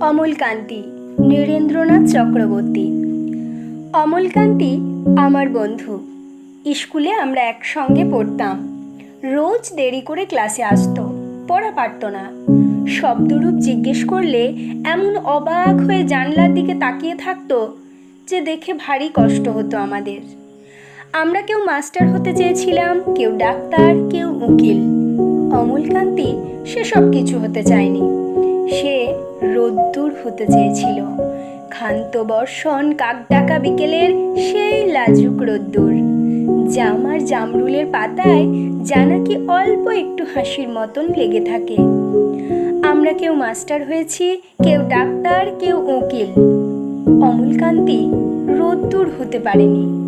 অমলকান্তি নীরেন্দ্রনাথ চক্রবর্তী। অমলকান্তি আমার বন্ধু। স্কুলে আমরা একসঙ্গে পড়তাম। রোজ দেরি করে ক্লাসে আসতো, পড়া পারতো না। শব্দরূপ জিজ্ঞেস করলে এমন অবাক হয়ে জানলার দিকে তাকিয়ে থাকতো যে দেখে ভারী কষ্ট হতো আমাদের। আমরা কেউ মাস্টার হতে চেয়েছিলাম, কেউ ডাক্তার, কেউ উকিল। অমলকান্তি সেসব কিছু হতে চায়নি। হতে চেয়েছিল। ক্ষান্ত বর্ষণ কাকডাকা বিকেলের সেই লাজুক রোদ্দুর। জামার জামরুলের পাতায় জানাকি অল্প একটু হাসির মতন লেগে থাকে। আমরা কেউ মাস্টার হয়েছি, কেউ ডাক্তার, কেউ উকিল। অমলকান্তি রোদ্দুর হতে পারেনি।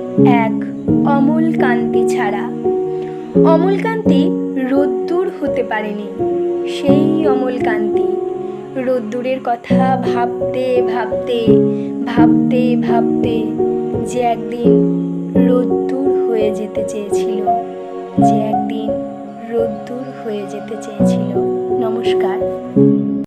এক অমল কান্তি ছাড়া। অমল কান্তি রোদ্দুর হতে পারেনি। সেই অমল কান্তি রোদ্দুরের কথা ভাবতে ভাবতে ভাবতে ভাবতে যে একদিন রোদ্দুর হয়ে যেতে চেয়েছিল, যে একদিন রোদ্দুর হয়ে যেতে চেয়েছিল। নমস্কার।